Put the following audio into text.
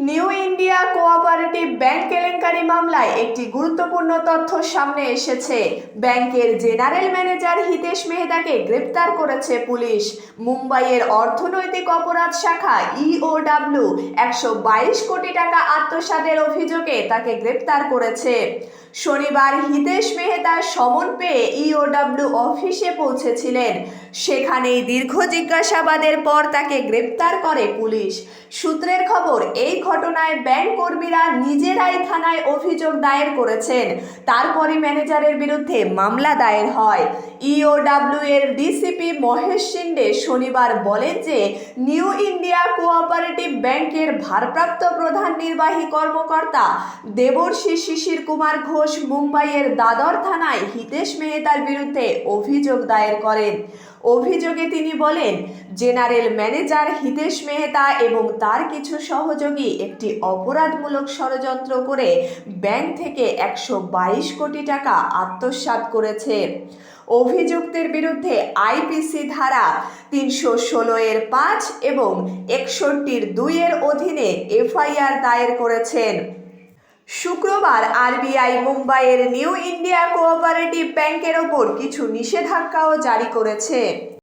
New India cooperative bank কেলেঙ্কারি মামলায় একটি গুরুত্বপূর্ণ তথ্য সামনে এসেছে। ব্যাংকের জেনারেল ম্যানেজার হিতেশ মেহতাকে গ্রেপ্তার করেছে পুলিশ। মুম্বাইয়ের অর্থনৈতিক অপরাধ শাখা ইওডাব্লিউ একশো বাইশ কোটি টাকা আত্মসাতের অভিযোগে তাকে গ্রেপ্তার করেছে। শনিবার হিতেশ মেহতা সমন পেয়ে ইওডাব্লিউ অফিসে পৌঁছেছিলেন। সেখানেই দীর্ঘ জিজ্ঞাসাবাদের পর তাকে গ্রেপ্তার করে পুলিশ। সূত্রের খবর, এই ঘটনায় ব্যাংক কর্মীরা নিজেরাই থানায় অভিযোগ দায়ের করেছেন। তারপরই ম্যানেজারের বিরুদ্ধে মামলা দায়ের হয়। ইওডাব্লিউ এর ডিসিপি মহেশ শিন্ডে শনিবার বলেন যে, নিউ ইন্ডিয়া কোঅপারেটিভ ব্যাংকের ভারপ্রাপ্ত প্রধান নির্বাহী কর্মকর্তা দেবর্ষী শিশির কুমার ঘোষ মুম্বাইয়ের দাদর থানায় হিতেশ মেহতার বিরুদ্ধে অভিযোগ দায়ের করেন। অভিযোগে তিনি বলেন, জেনারেল ম্যানেজার হিতেশ মেহতা এবং তার কিছু সহযোগী একটি অপরাধমূলক ষড়যন্ত্র করে ব্যাংক থেকে একশো বাইশ কোটি টাকা আত্মসাৎ করেছে। অভিযুক্তের বিরুদ্ধে আইপিসি ধারা তিনশো ষোলো এর পাঁচ এবং একষট্টির দুইয়ের অধীনে এফআইআর দায়ের করেছেন। শুক্রবার আরবিআই মুম্বাইয়ের নিউ ইন্ডিয়া কোঅপারেটিভ ব্যাংকের ওপর কিছু নিষেধাজ্ঞাও জারি করেছে।